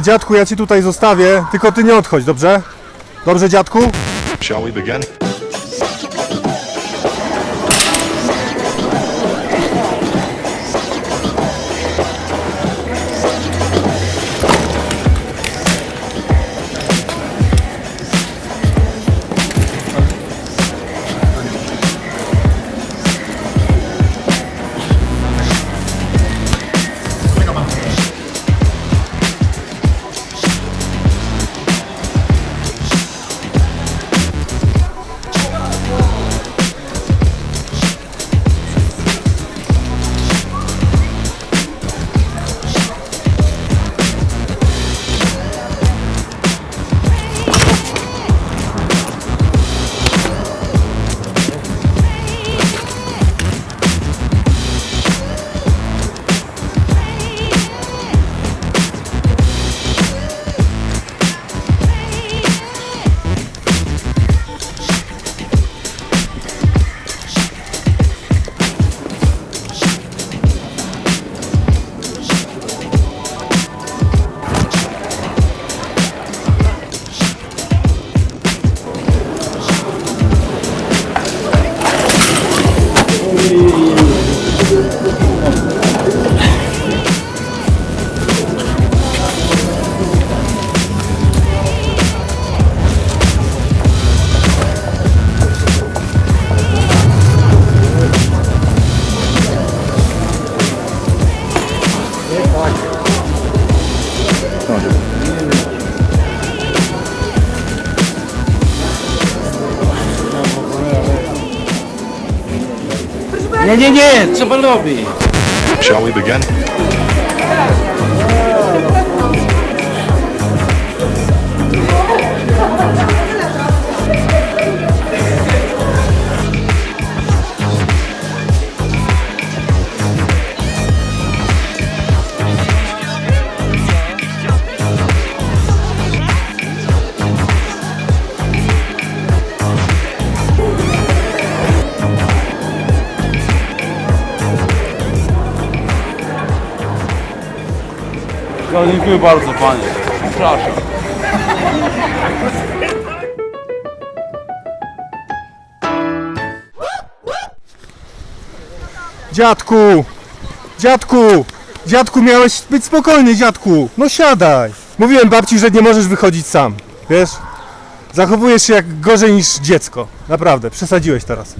Dziadku, ja ci tutaj zostawię, tylko ty nie odchodź, dobrze? Dobrze, dziadku? Shall we begin? Pronto. Nie, nie, nie, co pan? Shall we begin? No, dziękuję bardzo panie. Przepraszam. Dziadku! Dziadku! Dziadku, miałeś być spokojny, dziadku! No siadaj! Mówiłem babci, że nie możesz wychodzić sam, wiesz? Zachowujesz się jak gorzej niż dziecko. Naprawdę, przesadziłeś teraz.